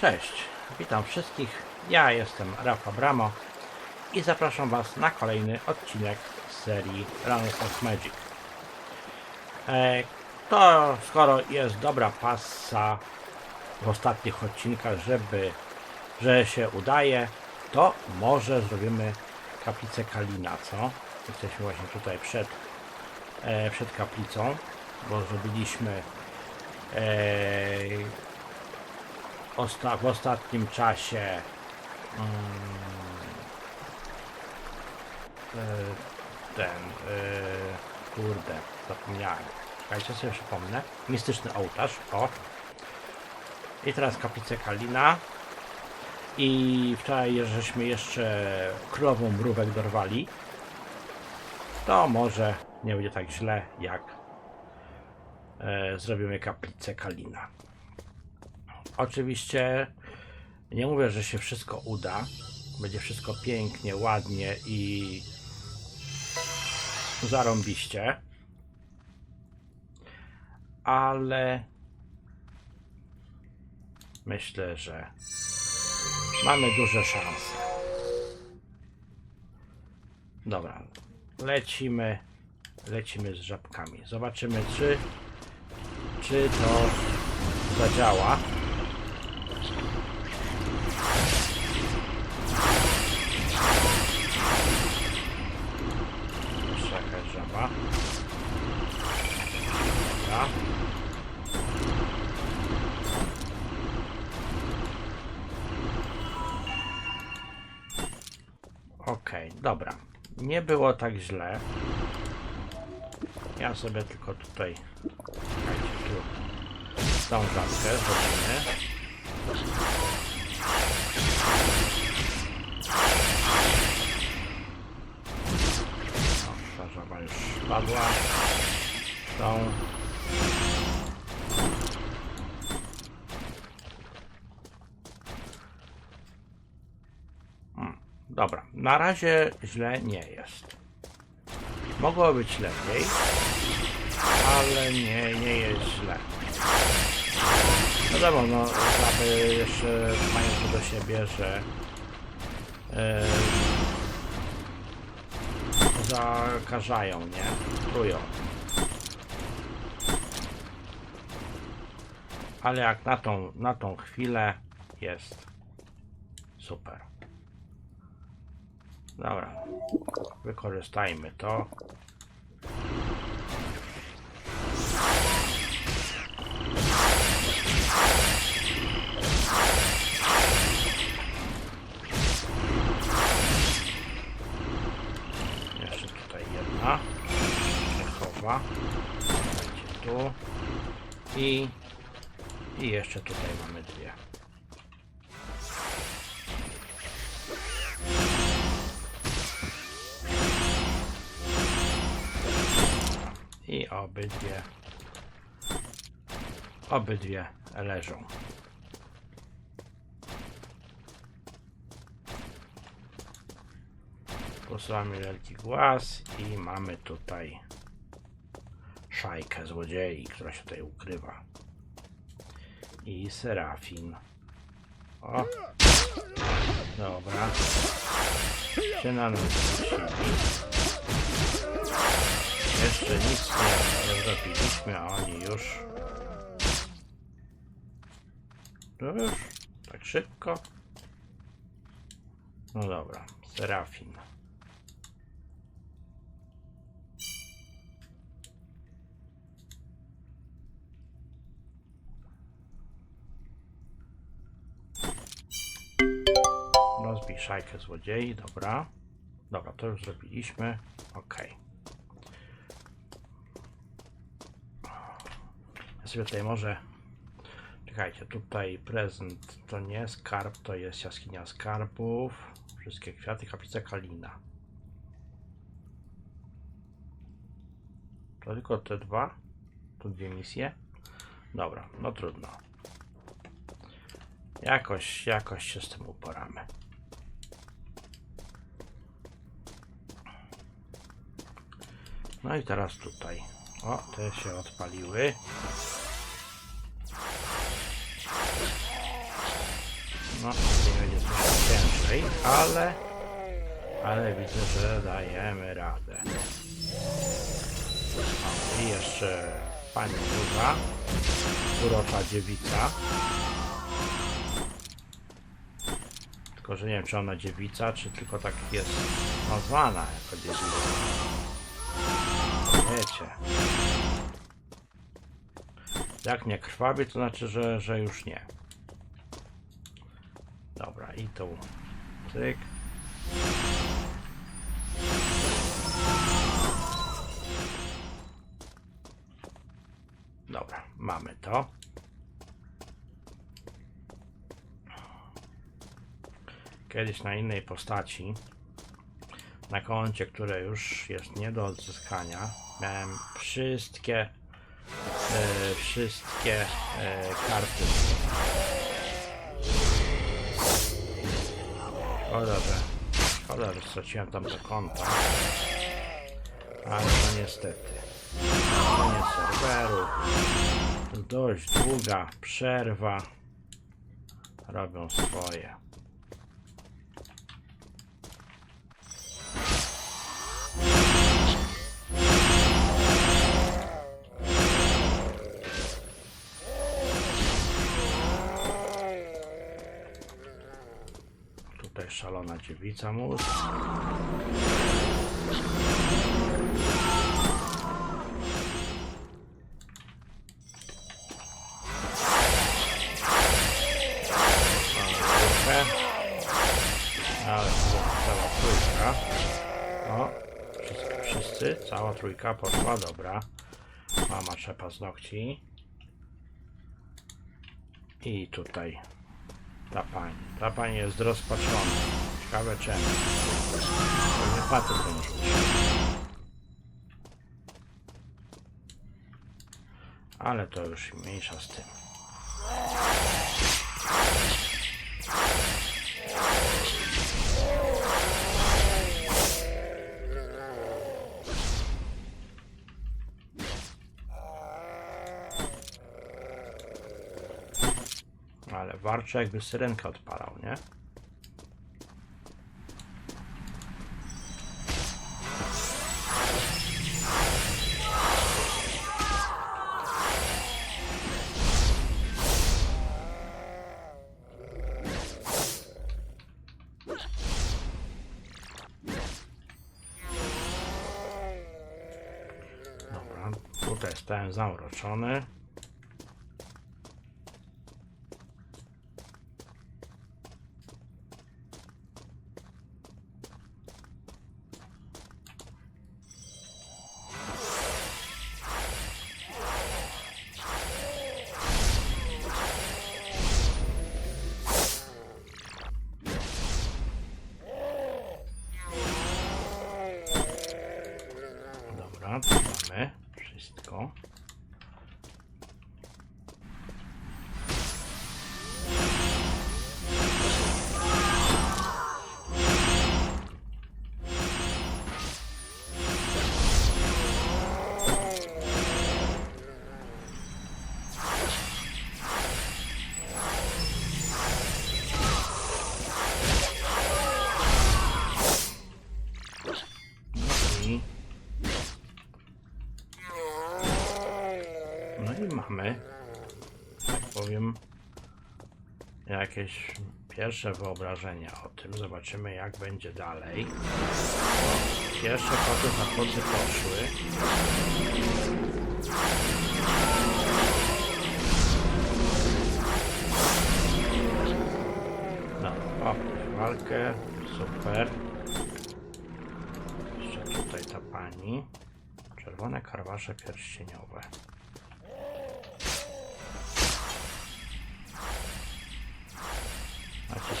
Cześć, witam wszystkich. Ja jestem Rafa Bramo i zapraszam Was na kolejny odcinek z serii Runners of Magic. E, to skoro jest dobra pasa w ostatnich odcinkach, żeby, że się udaje, to może zrobimy kaplicę Kalina, co? Jesteśmy właśnie tutaj przed, e, przed kaplicą, bo zrobiliśmy e, osta w ostatnim czasie. Mm, e, ten e, kurde zapomniałem. Czekajcie sobie przypomnę. Mistyczny ołtarz o. I teraz kaplicę Kalina. I wczoraj żeśmy jeszcze królową mrówek dorwali. To może nie będzie tak źle jak e, zrobimy kaplicę Kalina Oczywiście nie mówię, że się wszystko uda. Będzie wszystko pięknie, ładnie i zarąbiście. Ale myślę, że mamy duże szanse. Dobra, lecimy, lecimy z żabkami. Zobaczymy, czy, czy to zadziała. Żaba. Dobra. Okej, dobra. Nie było tak źle. Ja sobie tylko tutaj. Tu tą żabkę zrobimy. O, żaba już padła. Tą. Hmm, Dobra, na razie źle nie jest. Mogło być lepiej, ale nie, nie jest źle. No dobra, no żaby jeszcze mają to do siebie, że e, zakażają, nie? Trują. Ale jak na tą, na tą chwilę jest super. Dobra. Wykorzystajmy to. Będzie tu. I, I jeszcze tutaj mamy dwie. I obydwie obydwie leżą. Posuwamy wielki głaz i mamy tutaj szajkę złodziei, która się tutaj ukrywa. I Serafin. O! Dobra. Się na nas. Jeszcze nic nie zrobiliśmy, a oni już... To już? Tak szybko? No dobra, Serafin. Szajkę złodziei, dobra. Dobra, to już zrobiliśmy. Ok. Ja sobie tutaj może. Czekajcie, tutaj prezent to nie skarb, to jest jaskinia skarbów. Wszystkie kwiaty, kaplica Kalina. To tylko te dwa? To dwie misje? Dobra, no trudno. Jakoś, jakoś się z tym uporamy. No i teraz tutaj. O, te się odpaliły. No, nie będzie troszkę ciężej, ale... Ale widzę, że dajemy radę. O, I jeszcze pani Muza, urocza dziewica. Tylko, że nie wiem, czy ona dziewica, czy tylko tak jest nazwana jako dziewica. Wiecie. Jak nie krwawi, to znaczy, że, że już nie. Dobra, i tu. Cyk. Dobra, mamy to. Kiedyś na innej postaci, na koncie, które już jest nie do odzyskania, miałem wszystkie, e, wszystkie e, karty. Szkoda, że, straciłem tam do konta, ale no niestety. Zmianie serwerów, dość długa przerwa robią swoje. Dziewica mus. Ale cała trójka. O, wszyscy, wszyscy, cała trójka poszła, dobra. Mama trzepa z nogci. I tutaj ta pani. Ta pani jest rozpaczona. Ciekawe czemu. Pewnie ten rzucił. Ale to już mniejsza z tym. Ale warczy jakby syrenkę odpalał, nie? Tutaj stałem zauroczony. Jakieś pierwsze wyobrażenia o tym. Zobaczymy, jak będzie dalej. Pierwsze koty zachodzą poszły. No, o, walkę, super. Jeszcze tutaj ta pani. Czerwone karwasze pierścieniowe.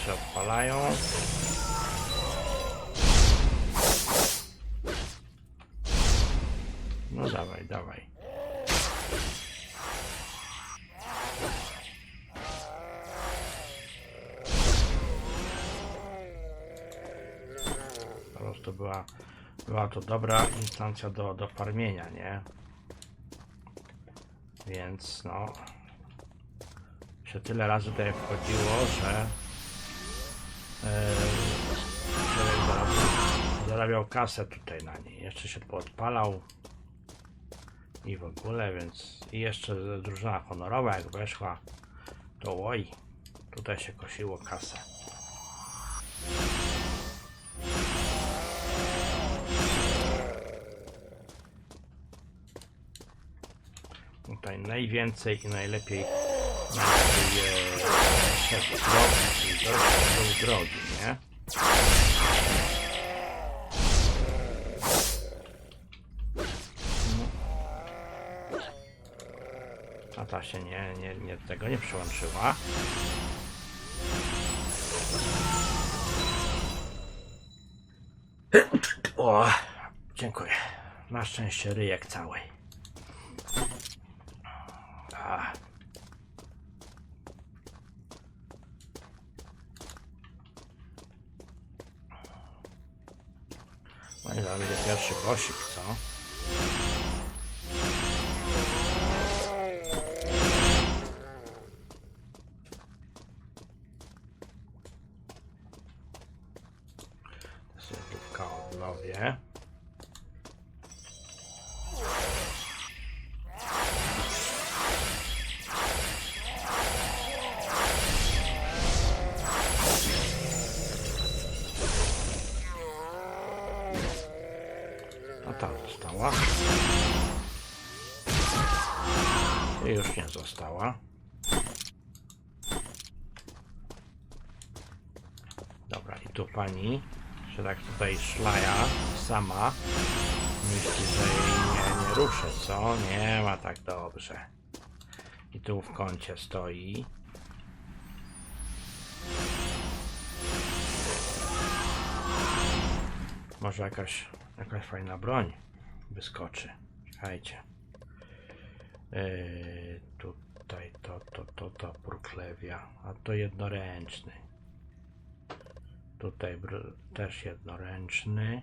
Się odpalają. No dawaj, dawaj. Po prostu była, była to dobra instancja do, do farmienia, nie? Więc no się tyle razy tutaj wchodziło, że zarabiał, zarabiał kasę tutaj na niej. Jeszcze się poodpalał i w ogóle, więc i jeszcze drużyna honorowa jak weszła, to oj, tutaj się kosiło kasę. Tutaj najwięcej i najlepiej najlepiej e, szedł drogi, drogi, drogi, nie? A ta się nie, nie, nie tego nie przyłączyła. O, dziękuję. Na szczęście ryjek cały. A. No i to będzie bosik, co? Zjadówka odnowię. Pani się tak tutaj szlaja sama. Myśli, że jej nie, nie ruszę, co? Nie ma tak dobrze. I tu w kącie stoi. Może jakaś, jakaś fajna broń wyskoczy. Czekajcie. Yy, tutaj to, to, to, to purklewia, a to jednoręczny. Tutaj też jednoręczny.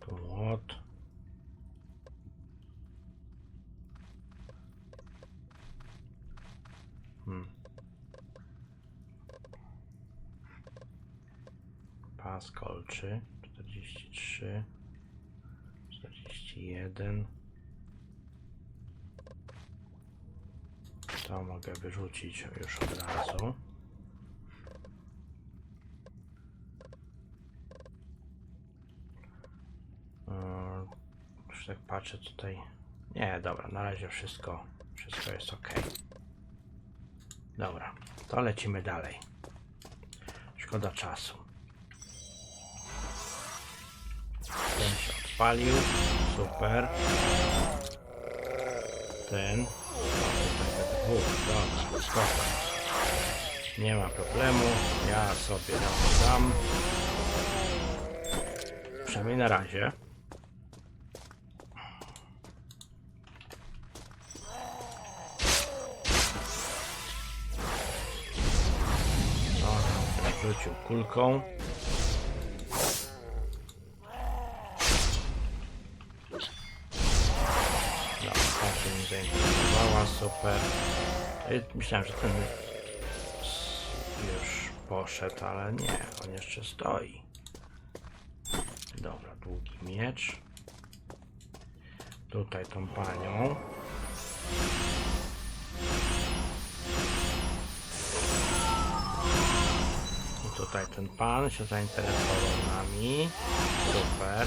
Tu młot. Hmm. Pas kolczy 43 41 To mogę wyrzucić już od razu. Już tak patrzę tutaj. Nie, dobra, na razie wszystko, wszystko jest ok. Dobra, to lecimy dalej. Szkoda czasu. Ten się odpalił. Super. Ten. Uff, dobra, spoko. Nie ma problemu. Ja sobie dam. Przynajmniej na razie. Rzucił kulką. No, się nie zainteresowała, super. I Myślałem, że ten już poszedł, ale nie, on jeszcze stoi. Dobra, długi miecz. Tutaj tą panią. Tutaj ten pan się zainteresował nami. Super.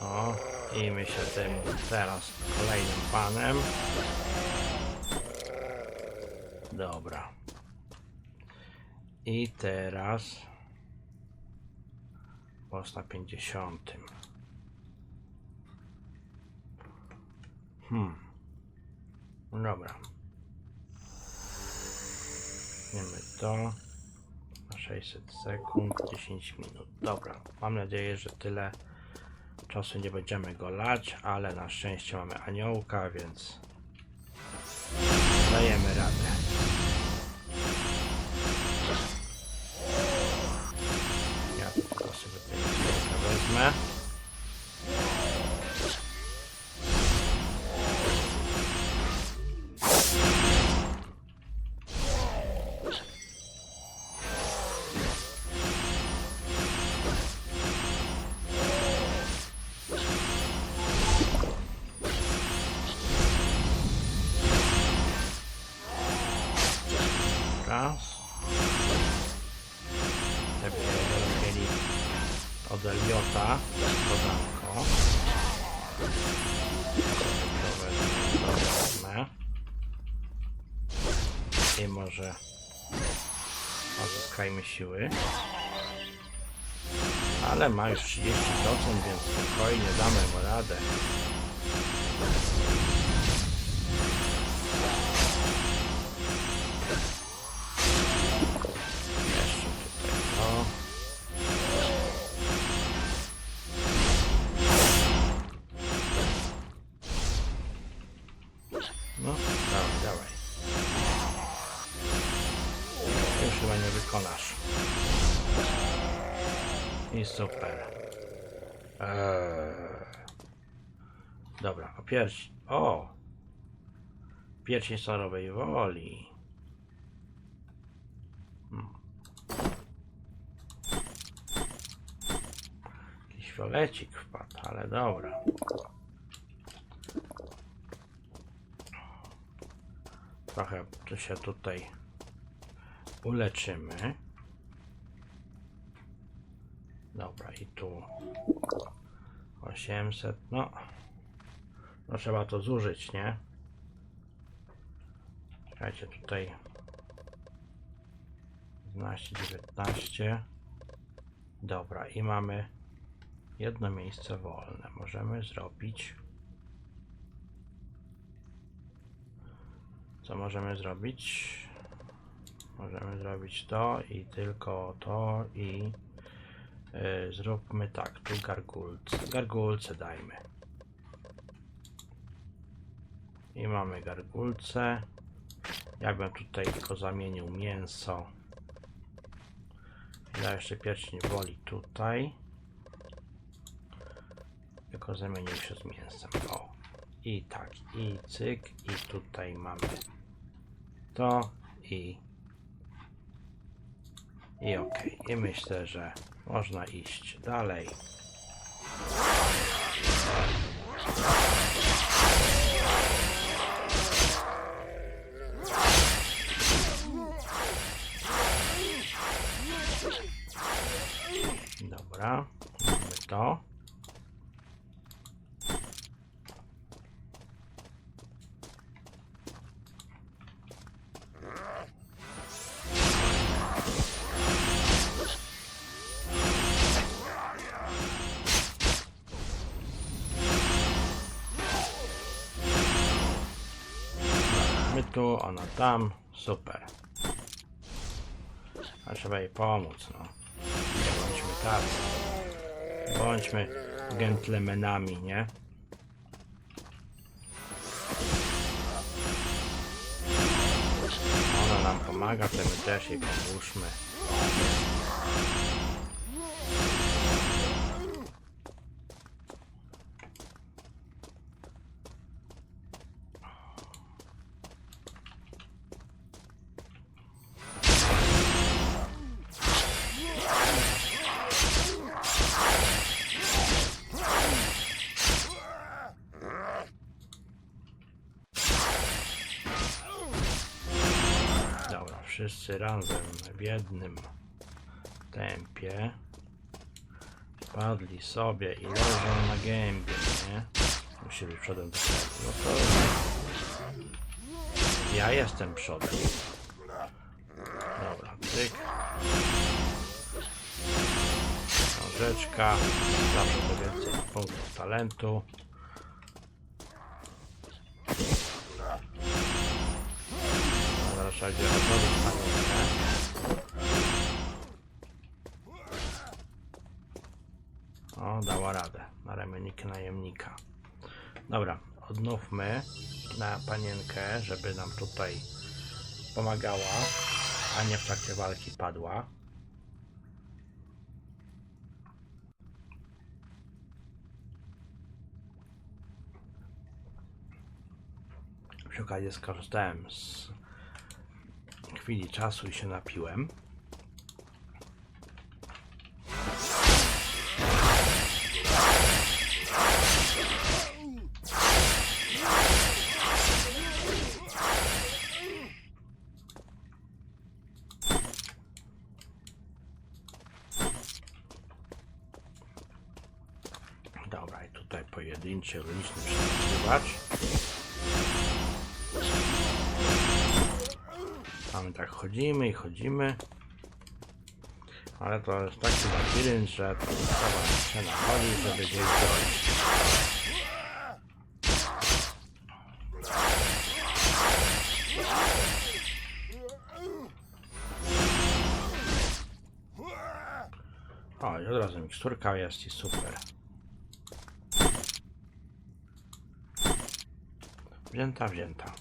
O, i my się tym teraz kolejnym panem. Dobra. I teraz post na 50. Hmm. Dobra. Wiemy to. Na 600 sekund, 10 minut. Dobra. Mam nadzieję, że tyle czasu nie będziemy go lać, ale na szczęście mamy aniołka, więc dajemy radę. Ja tutaj aniołka wezmę. Siły. Ale ma już 30%, więc spokojnie damy mu radę. Pierś. O! Pierścień starowej woli. Hmm. Jakiś fiolecik wpadł, ale dobra. Trochę tu się tutaj uleczymy. Dobra, i tu 800, no. No trzeba to zużyć, nie? Czekajcie, tutaj 12, 19. Dobra, i mamy jedno miejsce wolne. Możemy zrobić. Co możemy zrobić? Możemy zrobić to i tylko to i yy, zróbmy tak, tu gargulce. Gargulce dajmy. I mamy gargulce. Ja bym tutaj tylko zamienił mięso. Ja jeszcze pierścień woli tutaj. Tylko zamienił się z mięsem. O. I tak, i cyk, i tutaj mamy to i i ok. I myślę, że można iść dalej. Dobra, mamy to. My tu, ona tam, super. A trzeba jej pomóc, no. Tacy. Bądźmy gentlemanami, nie? Ona nam pomaga, to my też jej pomóżmy. Razem w jednym tempie padli sobie i leżą na gębie, nie? Musi być przodem do. No to ja jestem przodem. Dobra, cyk. Książeczka. Zawsze to więcej punktów talentu. Zaraz trzeba odnowić panienkę. O, dała radę. Na ramiennik najemnika. Dobra, odnówmy na panienkę, żeby nam tutaj pomagała, a nie w trakcie walki padła. Przy okazji skorzystałem z chwili czasu i się napiłem. Chodzimy i chodzimy. Ale to jest taki labirynt, że to trzeba się nachodzić, żeby gdzieś dojść. O, i od razu miksturka jest i super. Wzięta, wzięta.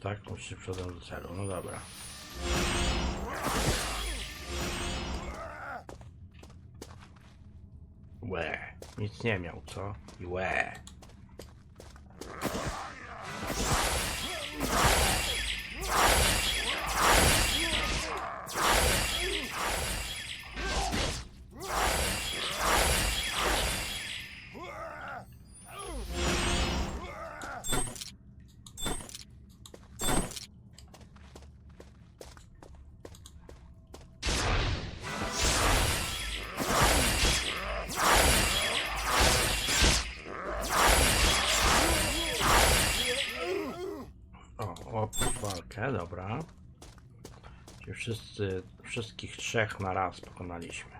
Tak? Musisz przodem do celu. No dobra. Łe. Nic nie miał, co? I łe. Trzech na raz pokonaliśmy.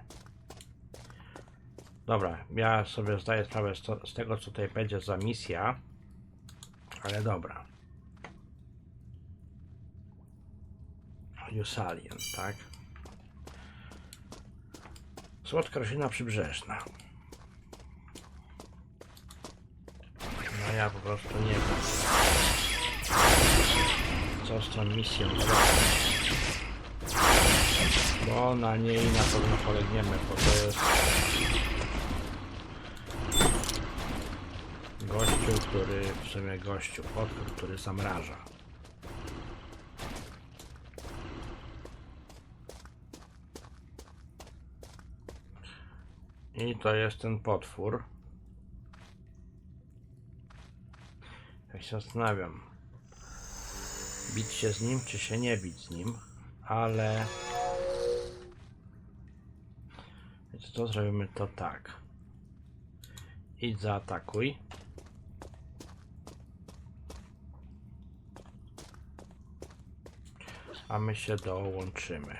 Dobra, ja sobie zdaję sprawę z, to, z tego, co tutaj będzie za misja. Ale dobra. Jusalien, tak? Słodka roślina przybrzeżna. No ja po prostu nie wiem co z tą misją zrobić. Bo na niej na pewno polegniemy, bo to jest gościu, który w sumie gościu, potwór, który zamraża. I to jest ten potwór. Jak się zastanawiam, bić się z nim, czy się nie bić z nim, ale wiecie co, zrobimy to tak. Idź zaatakuj. A my się dołączymy.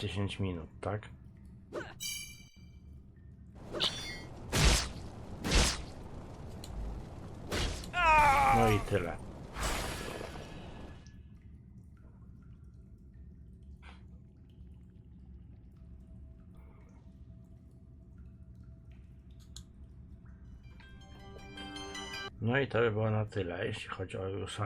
10 minut, tak? No i tyle. No i to by było na tyle, jeśli chodzi o już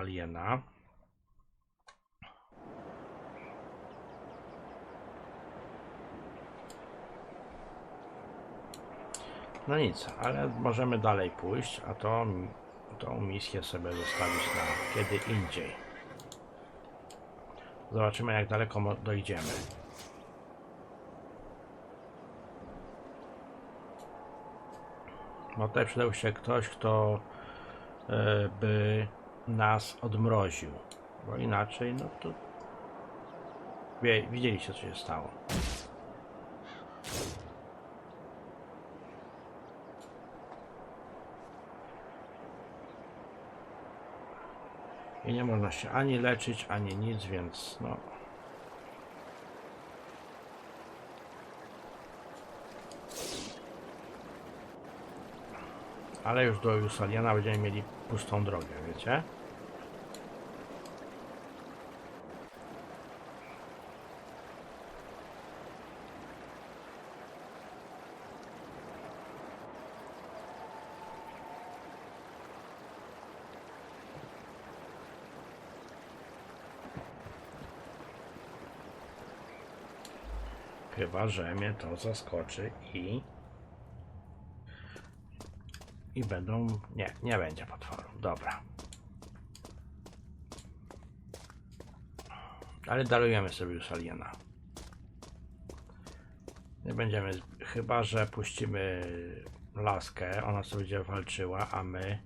No nic, ale możemy dalej pójść, a to tą misję sobie zostawić na kiedy indziej. Zobaczymy jak daleko dojdziemy. No tutaj przydał się ktoś, kto e, by nas odmroził. Bo inaczej, no to widzieliście co się stało. I nie można się ani leczyć, ani nic, więc no. Ale już do Jusaliana będziemy mieli pustą drogę, wiecie? Chyba, że mnie to zaskoczy i... I będą... Nie, nie będzie potworu. Dobra. Ale darujemy sobie już aliena. Nie będziemy... Chyba, że puścimy laskę, ona sobie będzie walczyła, a my...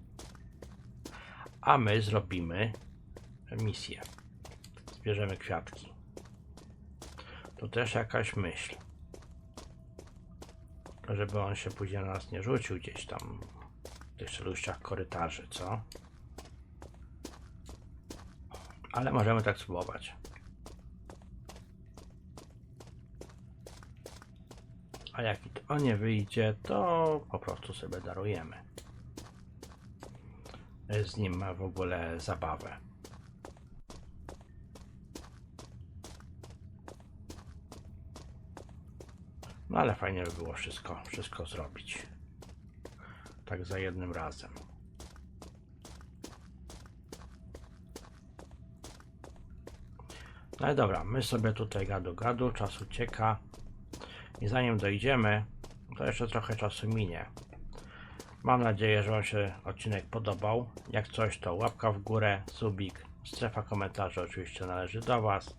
A my zrobimy misję. Zbierzemy kwiatki. To też jakaś myśl. Żeby on się później na nas nie rzucił gdzieś tam w tych czeluściach korytarzy, co? Ale możemy tak spróbować. A jak to nie wyjdzie, to po prostu sobie darujemy. Z nim w ogóle zabawę. Ale fajnie by było wszystko, wszystko zrobić. Tak za jednym razem. No ale dobra, my sobie tutaj gadu gadu, czas ucieka. I zanim dojdziemy, to jeszcze trochę czasu minie. Mam nadzieję, że Wam się odcinek podobał. Jak coś, to łapka w górę, subik, strefa komentarzy oczywiście należy do Was.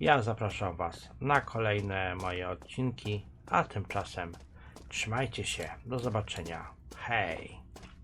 Ja zapraszam Was na kolejne moje odcinki, a tymczasem trzymajcie się. Do zobaczenia. Hej!